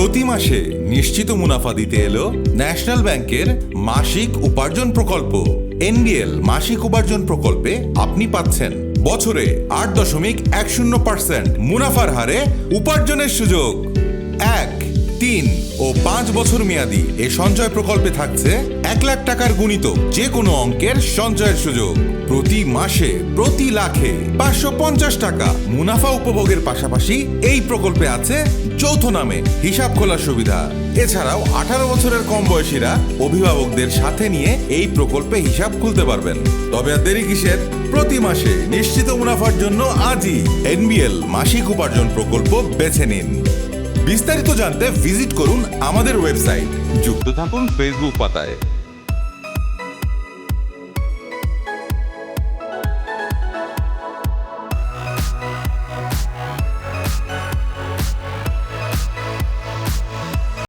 প্রতি মাসে নিশ্চিত মুনাফা দিতে এলো ন্যাশনাল ব্যাংকের মাসিক উপার্জন প্রকল্প। এনডিএল মাসিক উপার্জন প্রকল্পে আপনি পাচ্ছেন বছরে আট দশমিক এক শূন্য পার্সেন্ট মুনাফার হারে উপার্জনের সুযোগ। এক তিন ও পাঁচ বছর মেয়াদি এ সঞ্চয় প্রকল্পে থাকছে এক লাখ টাকার গুণিত যে কোনো অঙ্কের সঞ্চয়ের সুযোগ। প্রতি মাসে প্রতি লাখে পাঁচশো পঞ্চাশ টাকা মুনাফা উপভোগের পাশাপাশি এই প্রকল্পে আছে যৌথ নামে হিসাব খোলার সুবিধা। এছাড়াও আঠারো বছরের কম বয়সীরা অভিভাবকদের সাথে নিয়ে এই প্রকল্পে হিসাব খুলতে পারবেন। তবে আর দেরি কিসের? প্রতি মাসে নিশ্চিত মুনাফার জন্য আজই এনবিএল মাসিক উপার্জন প্রকল্প বেছে নিন। বিস্তারিত জানতে ভিজিট করুন আমাদের ওয়েবসাইট যুক্ত থাকুন ফেসবুক পাতায়।